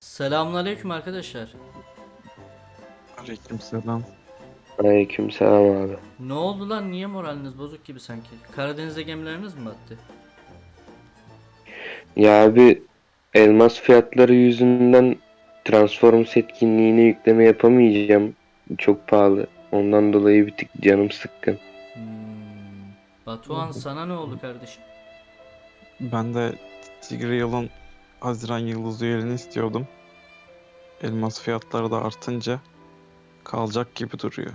Selamünaleyküm arkadaşlar. Aleykümselam. Aleykümselam abi. Ne oldu lan? Niye moraliniz bozuk gibi sanki? Karadeniz'de gemileriniz mi battı? Ya abi elmas fiyatları yüzünden Transformers etkinliğine yükleme yapamayacağım. Çok pahalı. Ondan dolayı bir tık canım sıkkın. Hmm. Batuhan sana ne oldu kardeşim? Ben de Tigreal'ın Haziran Yıldızı yerini istiyordum. Elmas fiyatları da artınca kalacak gibi duruyor.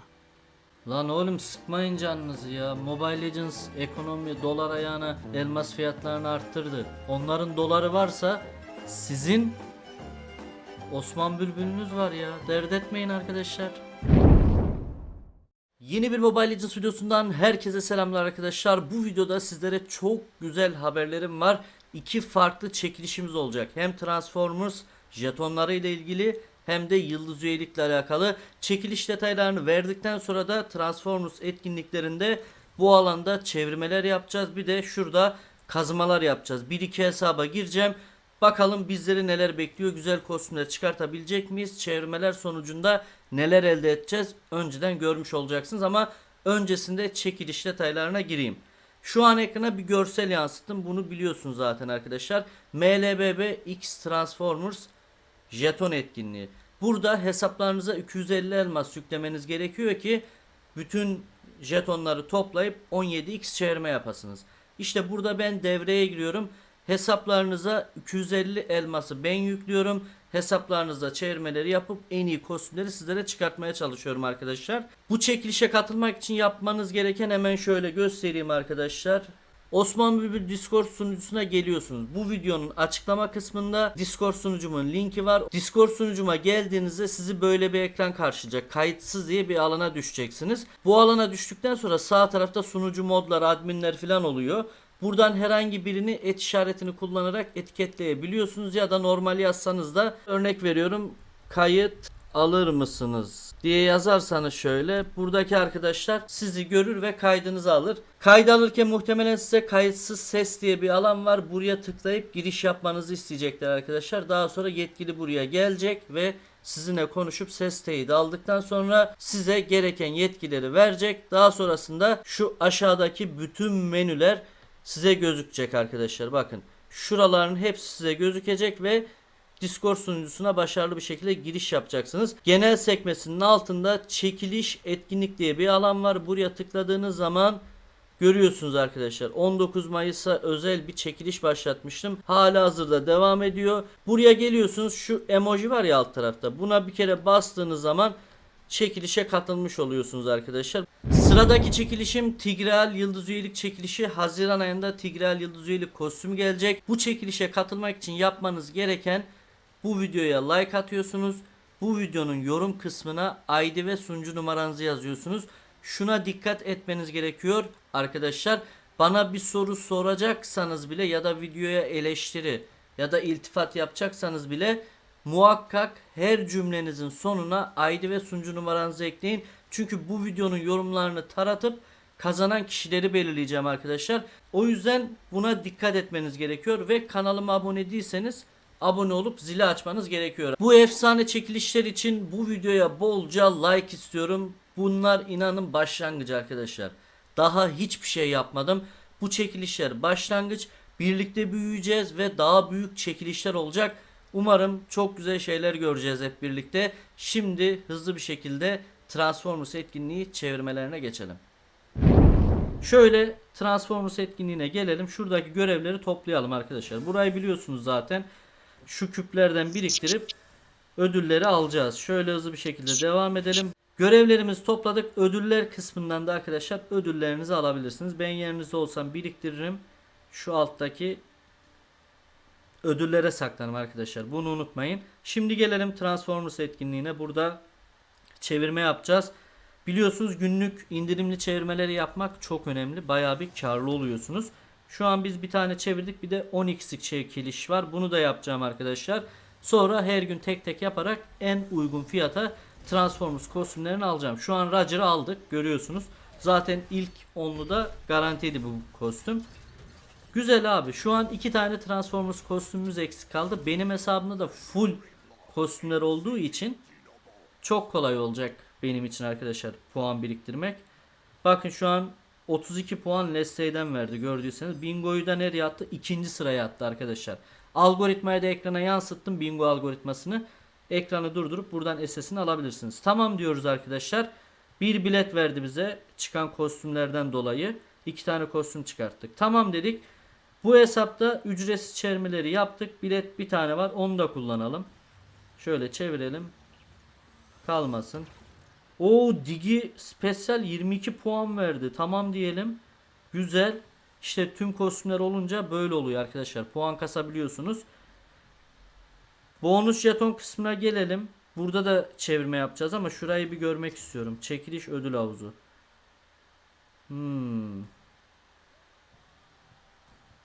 Lan oğlum sıkmayın canınızı ya. Mobile Legends ekonomi dolar ayağına elmas fiyatlarını arttırdı. Onların doları varsa sizin Osman Bülbül'ünüz var ya. Dert etmeyin arkadaşlar. Yeni bir Mobile Legends videosundan herkese selamlar arkadaşlar. Bu videoda sizlere çok güzel haberlerim var. İki farklı çekilişimiz olacak. Hem Transformers jetonları ile ilgili hem de yıldız üyelikle alakalı çekiliş detaylarını verdikten sonra da Transformers etkinliklerinde bu alanda çevirmeler yapacağız. Bir de şurada kazımalar yapacağız. Bir iki hesaba gireceğim. Bakalım bizleri neler bekliyor. Güzel kostümler çıkartabilecek miyiz? Çevirmeler sonucunda neler elde edeceğiz? Önceden görmüş olacaksınız ama öncesinde çekiliş detaylarına gireyim. Şu an ekrana bir görsel yansıttım. Bunu biliyorsunuz zaten arkadaşlar. MLBB X Transformers jeton etkinliği. Burada hesaplarınıza 250 elmas yüklemeniz gerekiyor ki bütün jetonları toplayıp 17x çevirme yapasınız. İşte burada ben devreye giriyorum. Hesaplarınıza 250 elması ben yüklüyorum. Hesaplarınızda çevirmeleri yapıp en iyi kostümleri sizlere çıkartmaya çalışıyorum arkadaşlar. Bu çekilişe katılmak için yapmanız gereken hemen şöyle göstereyim arkadaşlar. Osman Bülbül Discord sunucusuna geliyorsunuz. Bu videonun açıklama kısmında Discord sunucumun linki var. Discord sunucuma geldiğinizde sizi böyle bir ekran karşılayacak. Kayıtsız diye bir alana düşeceksiniz. Bu alana düştükten sonra sağ tarafta sunucu modlar, adminler falan oluyor. Buradan herhangi birini et işaretini kullanarak etiketleyebiliyorsunuz ya da normal yazsanız da örnek veriyorum kayıt alır mısınız diye yazarsanız şöyle buradaki arkadaşlar sizi görür ve kaydınızı alır. Kaydı alırken muhtemelen size kayıtsız ses diye bir alan var. Buraya tıklayıp giriş yapmanızı isteyecekler arkadaşlar. Daha sonra yetkili buraya gelecek ve sizinle konuşup ses teyidi aldıktan sonra size gereken yetkileri verecek. Daha sonrasında şu aşağıdaki bütün menüler size gözükecek arkadaşlar. Bakın şuraların hepsi size gözükecek ve Discord sunucusuna başarılı bir şekilde giriş yapacaksınız. Genel sekmesinin altında çekiliş etkinlik diye bir alan var. Buraya tıkladığınız zaman görüyorsunuz arkadaşlar. 19 Mayıs'a özel bir çekiliş başlatmıştım. Hala hazırda devam ediyor. Buraya geliyorsunuz. Şu emoji var ya alt tarafta. Buna bir kere bastığınız zaman çekilişe katılmış oluyorsunuz arkadaşlar. Sıradaki çekilişim Tigreal Yıldız Üyelik çekilişi. Haziran ayında Tigreal Yıldız Üyelik kostümü gelecek. Bu çekilişe katılmak için yapmanız gereken bu videoya like atıyorsunuz. Bu videonun yorum kısmına ID ve sunucu numaranızı yazıyorsunuz. Şuna dikkat etmeniz gerekiyor arkadaşlar. Bana bir soru soracaksanız bile ya da videoya eleştiri ya da iltifat yapacaksanız bile muhakkak her cümlenizin sonuna ID ve sunucu numaranızı ekleyin. Çünkü bu videonun yorumlarını taratıp kazanan kişileri belirleyeceğim arkadaşlar. O yüzden buna dikkat etmeniz gerekiyor ve kanalıma abone değilseniz abone olup zili açmanız gerekiyor. Bu efsane çekilişler için bu videoya bolca like istiyorum. Bunlar inanın başlangıcı arkadaşlar. Daha hiçbir şey yapmadım. Bu çekilişler başlangıç. Birlikte büyüyeceğiz ve daha büyük çekilişler olacak. Umarım çok güzel şeyler göreceğiz hep birlikte. Şimdi hızlı bir şekilde Transformers etkinliği çevirmelerine geçelim. Şöyle Transformers etkinliğine gelelim. Şuradaki görevleri toplayalım arkadaşlar. Burayı biliyorsunuz zaten. Şu küplerden biriktirip ödülleri alacağız. Şöyle hızlı bir şekilde devam edelim. Görevlerimizi topladık. Ödüller kısmından da arkadaşlar ödüllerinizi alabilirsiniz. Ben yerinizde olsam biriktiririm. Şu alttaki ödüllere saklanım arkadaşlar. Bunu unutmayın. Şimdi gelelim Transformers etkinliğine. Burada çevirme yapacağız. Biliyorsunuz günlük indirimli çevirmeleri yapmak çok önemli. Bayağı bir karlı oluyorsunuz. Şu an biz bir tane çevirdik. Bir de 10x'lik çekiliş var. Bunu da yapacağım arkadaşlar. Sonra her gün tek tek yaparak en uygun fiyata Transformers kostümlerini alacağım. Şu an Roger'ı aldık. Görüyorsunuz. Zaten ilk onlu da garantiydi bu kostüm. Güzel abi. Şu an iki tane Transformers kostümümüz eksik kaldı. Benim hesabımda da full kostümler olduğu için çok kolay olacak benim için arkadaşlar puan biriktirmek. Bakın şu an 32 puan Leslie'den verdi gördüyseniz. Bingo'yu da nereye attı? İkinci sıraya attı arkadaşlar. Algoritmayı da ekrana yansıttım. Bingo algoritmasını. Ekranı durdurup buradan SS'ini alabilirsiniz. Tamam diyoruz arkadaşlar. Bir bilet verdi bize çıkan kostümlerden dolayı. iki tane kostüm çıkarttık. Tamam dedik. Bu hesapta ücretsiz çevirmeleri yaptık. Bilet bir tane var. Onu da kullanalım. Şöyle çevirelim. Kalmasın. O Digi Special 22 puan verdi. Tamam diyelim. Güzel. İşte tüm kostümler olunca böyle oluyor arkadaşlar. Puan kasabiliyorsunuz. Bonus jeton kısmına gelelim. Burada da çevirme yapacağız ama şurayı bir görmek istiyorum. Çekiliş ödül havuzu. Hmm.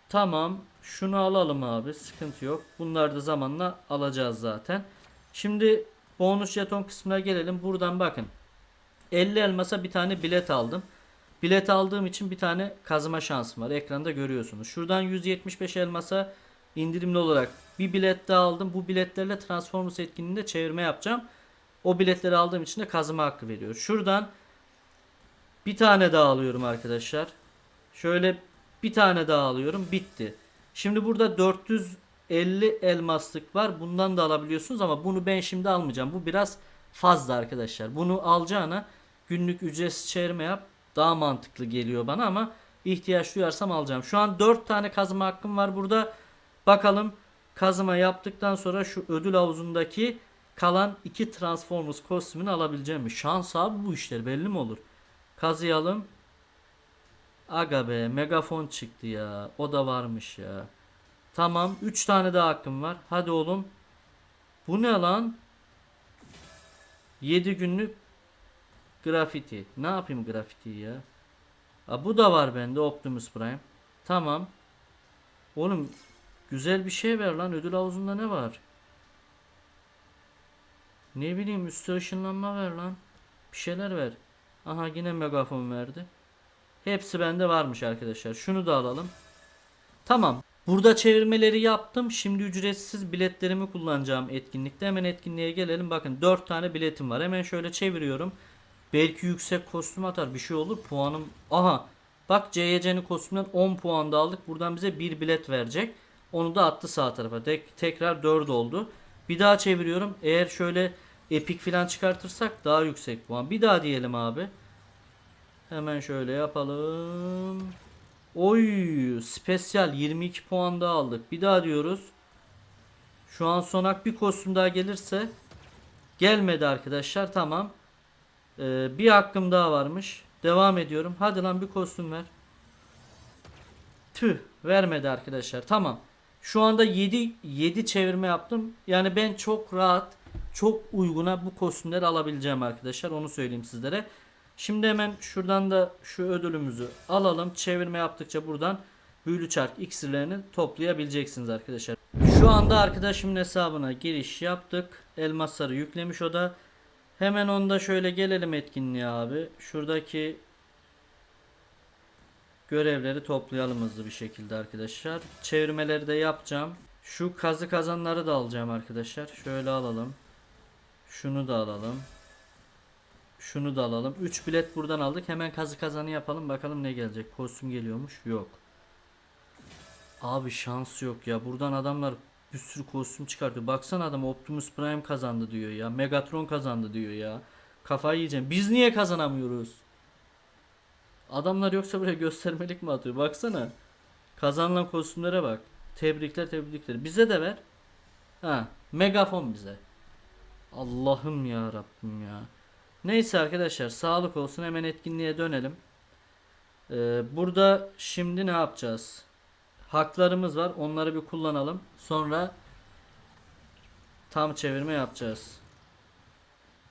Tamam. Şunu alalım abi. Sıkıntı yok. Bunları da zamanla alacağız zaten. Şimdi bonus jeton kısmına gelelim. Buradan bakın. 50 elmasa bir tane bilet aldım. Bilet aldığım için bir tane kazıma şansım var. Ekranda görüyorsunuz. Şuradan 175 elmasa indirimli olarak bir bilet daha aldım. Bu biletlerle Transformers etkinliğinde çevirme yapacağım. O biletleri aldığım için de kazıma hakkı veriyor. Şuradan bir tane daha alıyorum arkadaşlar. Şöyle bir tane daha alıyorum. Bitti. Şimdi burada 450 elmaslık var. Bundan da alabiliyorsunuz ama bunu ben şimdi almayacağım. Bu biraz fazla arkadaşlar. Bunu alacağına günlük ücretsiz çevirme yap. Daha mantıklı geliyor bana ama ihtiyaç duyarsam alacağım. Şu an 4 tane kazıma hakkım var burada. Bakalım kazıma yaptıktan sonra şu ödül havuzundaki kalan 2 Transformers kostümünü alabileceğim mi? Şans abi bu işler belli mi olur? Kazıyalım. Aga be megafon çıktı ya. O da varmış ya. Tamam 3 tane daha hakkım var. Hadi oğlum. Bu ne lan? 7 günlük grafiti. Ne yapayım grafiti ya? Aa, bu da var bende Optimus Prime. Tamam. Oğlum güzel bir şey ver lan. Ödül havuzunda ne var? Ne bileyim üstü ışınlanma ver lan. Bir şeyler ver. Aha yine megafon verdi. Hepsi bende varmış arkadaşlar. Şunu da alalım. Tamam. Burada çevirmeleri yaptım. Şimdi ücretsiz biletlerimi kullanacağım etkinlikte. Hemen etkinliğe gelelim. Bakın 4 tane biletim var. Hemen şöyle çeviriyorum. Belki yüksek kostüm atar. Bir şey olur. Puanım. Aha. Bak CYC'nin kostümünden 10 puan da aldık. Buradan bize bir bilet verecek. Onu da attı sağ tarafa. Tek, tekrar 4 oldu. Bir daha çeviriyorum. Eğer şöyle epik falan çıkartırsak daha yüksek puan. Bir daha diyelim abi. Hemen şöyle yapalım. Oy, spesyal 22 puan daha aldık. Bir daha diyoruz. Şu an sonak bir kostüm daha gelirse gelmedi arkadaşlar. Tamam. Ee, bir hakkım daha varmış. Devam ediyorum. Hadi lan bir kostüm ver. Tüh, vermedi arkadaşlar. Tamam. Şu anda 7 7 çevirme yaptım. Yani ben çok rahat, çok uyguna bu kostümleri alabileceğim arkadaşlar. Onu söyleyeyim sizlere. Şimdi hemen şuradan da şu ödülümüzü alalım. Çevirme yaptıkça buradan büyülü çark iksirlerini toplayabileceksiniz arkadaşlar. Şu anda arkadaşımın hesabına giriş yaptık. Elmasları yüklemiş o da. Hemen onda şöyle gelelim etkinliğe abi. Şuradaki görevleri toplayalım hızlı bir şekilde arkadaşlar. Çevirmeleri de yapacağım. Şu kazı kazanları da alacağım arkadaşlar. Şöyle alalım. Şunu da alalım. Şunu da alalım. 3 bilet buradan aldık. Hemen kazı kazanı yapalım. Bakalım ne gelecek. Kostüm geliyormuş. Yok. Abi şans yok ya. Buradan adamlar bir sürü kostüm çıkartıyor. Baksana adam Optimus Prime kazandı diyor ya. Megatron kazandı diyor ya. Kafayı yiyeceğim. Biz niye kazanamıyoruz? Adamlar yoksa buraya göstermelik mi atıyor? Baksana. Kazanılan kostümlere bak. Tebrikler tebrikler. Bize de ver. Ha, megafon bize. Allah'ım ya Rabbim ya. Neyse arkadaşlar sağlık olsun hemen etkinliğe dönelim. Ee, burada şimdi ne yapacağız? Haklarımız var onları bir kullanalım. Sonra tam çevirme yapacağız.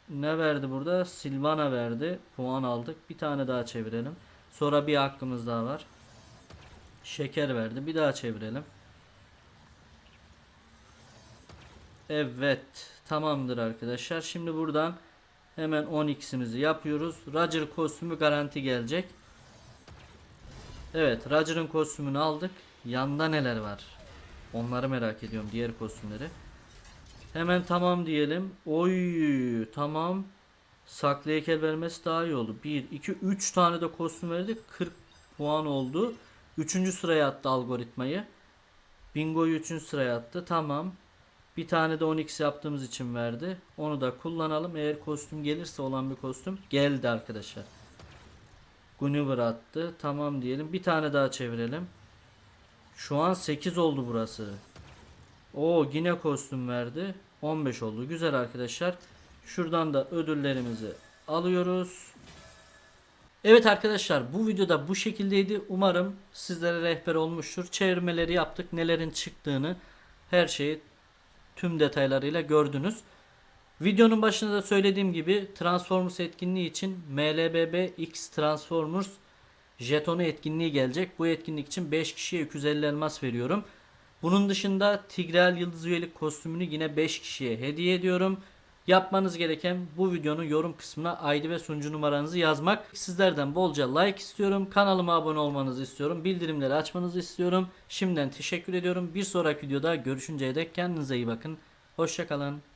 Ne verdi burada? Silvana verdi. Puan aldık. Bir tane daha çevirelim. Sonra bir hakkımız daha var. Şeker verdi. Bir daha çevirelim. Evet. Tamamdır arkadaşlar. Şimdi buradan hemen 10x'imizi yapıyoruz. Roger kostümü garanti gelecek. Evet. Roger'ın kostümünü aldık. Yanda neler var? Onları merak ediyorum. Diğer kostümleri. Hemen tamam diyelim. Oy tamam. Saklı heykel vermesi daha iyi oldu. 1, 2, 3 tane de kostüm verdik. 40 puan oldu. 3. sıraya attı algoritmayı. Bingo'yu 3. sıraya attı. Tamam. Bir tane de 10x yaptığımız için verdi. Onu da kullanalım. Eğer kostüm gelirse olan bir kostüm. Geldi arkadaşlar. Gunniver attı. Tamam diyelim. Bir tane daha çevirelim. Şu an 8 oldu burası. O yine kostüm verdi. 15 oldu. Güzel arkadaşlar. Şuradan da ödüllerimizi alıyoruz. Evet arkadaşlar bu videoda bu şekildeydi. Umarım sizlere rehber olmuştur. Çevirmeleri yaptık. Nelerin çıktığını her şeyi tüm detaylarıyla gördünüz. Videonun başında da söylediğim gibi Transformers etkinliği için MLBB X Transformers jetonu etkinliği gelecek. Bu etkinlik için 5 kişiye 250 elmas veriyorum. Bunun dışında Tigreal Yıldız üyelik kostümünü yine 5 kişiye hediye ediyorum. Yapmanız gereken bu videonun yorum kısmına ID ve sunucu numaranızı yazmak. Sizlerden bolca like istiyorum. Kanalıma abone olmanızı istiyorum. Bildirimleri açmanızı istiyorum. Şimdiden teşekkür ediyorum. Bir sonraki videoda görüşünceye dek kendinize iyi bakın. Hoşçakalın.